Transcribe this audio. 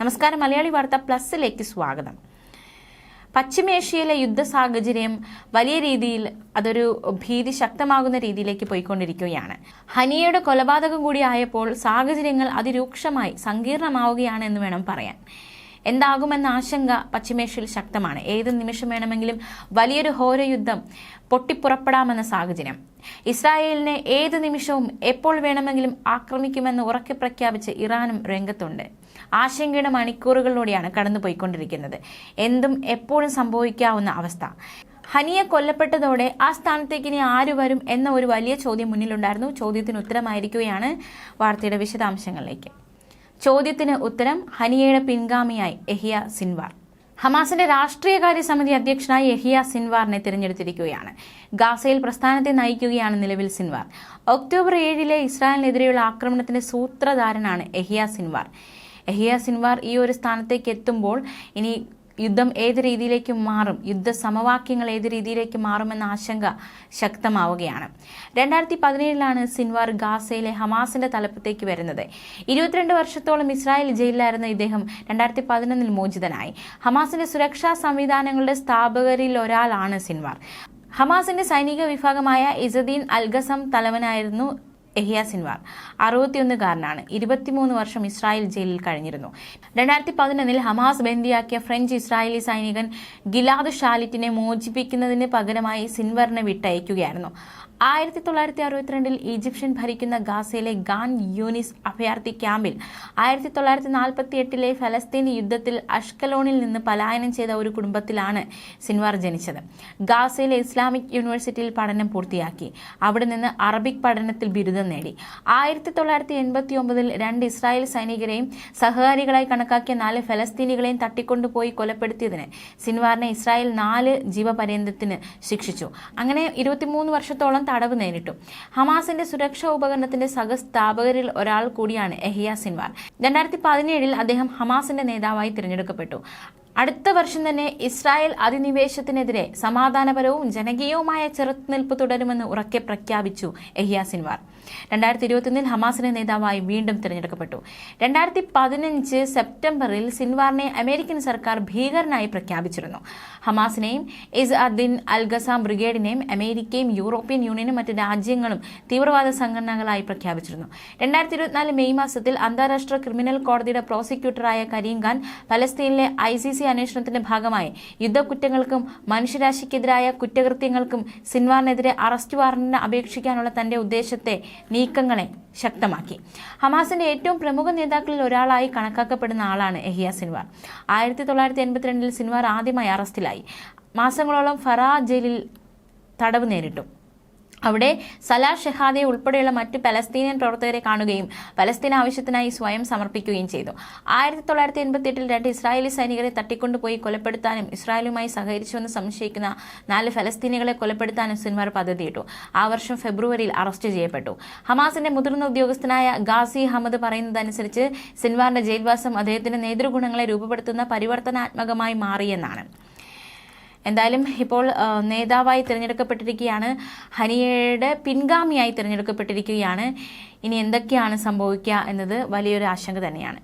നമസ്കാരം. മലയാളി വാർത്ത പ്ലസിലേക്ക് സ്വാഗതം. പശ്ചിമേഷ്യയിലെ യുദ്ധ സാഹചര്യം വലിയ രീതിയിൽ അതൊരു ഭീതി ശക്തമാകുന്ന രീതിയിലേക്ക് പോയിക്കൊണ്ടിരിക്കുകയാണ്. ഹനിയയുടെ കൊലപാതകം കൂടി ആയപ്പോൾ സാഹചര്യങ്ങൾ അതിരൂക്ഷമായി സങ്കീർണമാവുകയാണ് എന്ന് വേണം പറയാൻ. എന്താകുമെന്ന ആശങ്ക പശ്ചിമേഷ്യയിൽ ശക്തമാണ്. ഏത് നിമിഷം വേണമെങ്കിലും വലിയൊരു ഹോരയുദ്ധം പൊട്ടിപ്പുറപ്പെടാമെന്ന സാഹചര്യം. ഇസ്രായേലിനെ ഏത് നിമിഷവും എപ്പോൾ വേണമെങ്കിലും ആക്രമിക്കുമെന്ന് ഉറക്കെ പ്രഖ്യാപിച്ച് ഇറാനും രംഗത്തുണ്ട്. ആശങ്കയുടെ മണിക്കൂറുകളിലൂടെയാണ് കടന്നുപോയിക്കൊണ്ടിരിക്കുന്നത്. എന്തും എപ്പോഴും സംഭവിക്കാവുന്ന അവസ്ഥ. ഹനിയ കൊല്ലപ്പെട്ടതോടെ ആ സ്ഥാനത്തേക്ക് ഇനി ആര് വരും എന്ന ഒരു വലിയ ചോദ്യം മുന്നിലുണ്ടായിരുന്നു. ചോദ്യത്തിന് ഉത്തരമായിരിക്കുകയാണ് വാർത്തയുടെ വിശദാംശങ്ങളിലേക്ക്. ചോദ്യത്തിന് ഉത്തരം ഹനിയയുടെ പിൻഗാമിയായി എഹിയ സിൻവാർ. ഹമാസിന്റെ രാഷ്ട്രീയകാര്യ സമിതി അധ്യക്ഷനായി എഹിയ സിൻവാറിനെ തിരഞ്ഞെടുത്തിരിക്കുകയാണ്. ഗാസയിൽ പ്രസ്ഥാനത്തെ നയിക്കുകയാണ് നിലവിൽ സിൻവാർ. ഒക്ടോബർ ഏഴിലെ ഇസ്രായേലിനെതിരെയുള്ള ആക്രമണത്തിന്റെ സൂത്രധാരനാണ് എഹിയ സിൻവാർ. എഹിയ സിൻവാർ ഈ ഒരു സ്ഥാനത്തേക്ക് എത്തുമ്പോൾ ഇനി യുദ്ധം ഏത് രീതിയിലേക്ക് മാറും? യുദ്ധ സമവാക്യങ്ങൾ ഏത് രീതിയിലേക്ക് മാറുമെന്ന ആശങ്ക ശക്തമാവുകയാണ്. രണ്ടായിരത്തി പതിനേഴിലാണ് സിൻവാർ ഗാസയിലെ ഹമാസിന്റെ തലപ്പത്തേക്ക് വരുന്നത്. ഇരുപത്തിരണ്ട് വർഷത്തോളം ഇസ്രായേൽ ജയിലിലായിരുന്ന ഇദ്ദേഹം രണ്ടായിരത്തി പതിനൊന്നിൽ മോചിതനായി. ഹമാസിന്റെ സുരക്ഷാ സംവിധാനങ്ങളുടെ സ്ഥാപകരിൽ ഒരാളാണ് സിൻവാർ. ഹമാസിന്റെ സൈനിക വിഭാഗമായ ഇസദീൻ അൽഗസം തലവനായിരുന്നു എഹിയ സിൻവാർ അറുപത്തിയൊന്നുകാരനാണ്. ഇരുപത്തിമൂന്ന് വർഷം ഇസ്രായേൽ ജയിലിൽ കഴിഞ്ഞിരുന്നു. രണ്ടായിരത്തി പതിനൊന്നിൽ ഹമാസ് ബന്ദിയാക്കിയ ഫ്രഞ്ച് ഇസ്രായേലി സൈനികൻ ഗിലാദ് ഷാലിറ്റിനെ മോചിപ്പിക്കുന്നതിന് പകരമായി സിൻവറിനെ വിട്ടയക്കുകയായിരുന്നു. ആയിരത്തി തൊള്ളായിരത്തി അറുപത്തിരണ്ടിൽ ഈജിപ്ഷ്യൻ ഭരിക്കുന്ന ഗാസയിലെ ഗാൻ യൂനിസ് അഭയാർത്ഥി ക്യാമ്പിൽ ആയിരത്തി തൊള്ളായിരത്തി നാൽപ്പത്തി എട്ടിലെ ഫലസ്തീൻ യുദ്ധത്തിൽ അഷ്കലോണിൽ നിന്ന് പലായനം ചെയ്ത ഒരു കുടുംബത്തിലാണ് സിൻവാർ ജനിച്ചത്. ഗാസയിലെ ഇസ്ലാമിക് യൂണിവേഴ്സിറ്റിയിൽ പഠനം പൂർത്തിയാക്കി. അവിടെ നിന്ന് അറബിക് പഠനത്തിൽ ബിരുദം നേടി. ആയിരത്തി തൊള്ളായിരത്തി എൺപത്തി ഒമ്പതിൽ രണ്ട് ഇസ്രായേൽ സൈനികരെയും സഹകാരികളായി കണക്കാക്കിയ നാല് ഫലസ്തീനികളെയും തട്ടിക്കൊണ്ടുപോയി കൊലപ്പെടുത്തിയതിന് സിൻവാറിനെ ഇസ്രായേൽ നാല് ജീവപര്യന്തത്തിന് ശിക്ഷിച്ചു. അങ്ങനെ ഇരുപത്തിമൂന്ന് വർഷത്തോളം തടവ് നേരിട്ടു. ഹമാസിന്റെ സുരക്ഷാ ഉപകരണത്തിന്റെ സഹസ്ഥാപകരിൽ ഒരാൾ കൂടിയാണ് എഹിയ സിൻവാർ രണ്ടായിരത്തി പതിനേഴിൽ അദ്ദേഹം ഹമാസിന്റെ നേതാവായി തിരഞ്ഞെടുക്കപ്പെട്ടു. അടുത്ത വർഷം തന്നെ ഇസ്രായേൽ അധിനിവേശത്തിനെതിരെ സമാധാനപരവും ജനകീയവുമായ ചെറുത്തുനിൽപ്പ് തുടരുമെന്ന് ഉറക്കെ പ്രഖ്യാപിച്ചു എഹിയ സിൻവാർ. രണ്ടായിരത്തി ഇരുപത്തിയൊന്നിൽ ഹമാസിന്റെ നേതാവായി വീണ്ടും തിരഞ്ഞെടുക്കപ്പെട്ടു. രണ്ടായിരത്തി പതിനഞ്ച് സെപ്റ്റംബറിൽ സിൻവാറിനെ അമേരിക്കൻ സർക്കാർ ഭീകരനായി പ്രഖ്യാപിച്ചിരുന്നു. ഹമാസിനെയും ഇസ് അദ്ദിൻ അൽ ഗസാം ബ്രിഗേഡിനെയും അമേരിക്കയും യൂറോപ്യൻ യൂണിയനും മറ്റ് രാജ്യങ്ങളും തീവ്രവാദ സംഘടനകളായി പ്രഖ്യാപിച്ചിരുന്നു. രണ്ടായിരത്തി ഇരുപത്തിനാല് മെയ് മാസത്തിൽ അന്താരാഷ്ട്ര ക്രിമിനൽ കോടതിയുടെ പ്രോസിക്യൂട്ടറായ കരീം ഖാൻ പലസ്തീനിലെ ഐ സി സി അന്വേഷണത്തിന്റെ ഭാഗമായി. യുദ്ധക്കുറ്റങ്ങൾക്കും മനുഷ്യരാശിക്കെതിരായ കുറ്റകൃത്യങ്ങൾക്കും സിൻവാറിനെതിരെ അറസ്റ്റ് വാറന്റിന് അപേക്ഷിക്കാനുള്ള തന്റെ ഉദ്ദേശത്തെ നീക്കങ്ങളെ ശക്തമാക്കി. ഹമാസിന്റെ ഏറ്റവും പ്രമുഖ നേതാക്കളിൽ ഒരാളായി കണക്കാക്കപ്പെടുന്ന ആളാണ് എഹിയ സിൻവാർ. ആയിരത്തി തൊള്ളായിരത്തി എൺപത്തിരണ്ടിൽ സിൻവാർ ആദ്യമായി അറസ്റ്റിലായി. മാസങ്ങളോളം ഫറാ ജയിലിൽ തടവ് നേരിട്ടു. അവിടെ സലാ ഷെഹാദെ ഉൾപ്പെടെയുള്ള മറ്റ് പലസ്തീനിയൻ പ്രവർത്തകരെ കാണുകയും പലസ്തീൻ ആവശ്യത്തിനായി സ്വയം സമർപ്പിക്കുകയും ചെയ്തു. ആയിരത്തി തൊള്ളായിരത്തി എൺപത്തി എട്ടിൽ രണ്ട് ഇസ്രായേലി സൈനികരെ തട്ടിക്കൊണ്ടുപോയി കൊലപ്പെടുത്താനും ഇസ്രായേലുമായി സഹകരിച്ചുവെന്ന് സംശയിക്കുന്ന നാല് ഫലസ്തീനികളെ കൊലപ്പെടുത്താനും സിൻവാർ പദ്ധതിയിട്ടു. ആ വർഷം ഫെബ്രുവരിയിൽ അറസ്റ്റ് ചെയ്യപ്പെട്ടു. ഹമാസിന്റെ മുതിർന്ന ഉദ്യോഗസ്ഥനായ ഗാസി അഹമ്മദ് പറയുന്നതനുസരിച്ച് സിൻവാറിന്റെ ജയിൽവാസം അദ്ദേഹത്തിന്റെ നേതൃഗുണങ്ങളെ രൂപപ്പെടുത്തുന്ന പരിവർത്തനാത്മകമായി മാറിയെന്നാണ്. എന്തായാലും ഇപ്പോൾ നേതാവായി തിരഞ്ഞെടുക്കപ്പെട്ടിരിക്കുകയാണ്. ഹനിയയുടെ പിൻഗാമിയായി തിരഞ്ഞെടുക്കപ്പെട്ടിരിക്കുകയാണ്. ഇനി എന്തൊക്കെയാണ് സംഭവിക്കുക എന്നത് വലിയൊരു ആശങ്ക തന്നെയാണ്.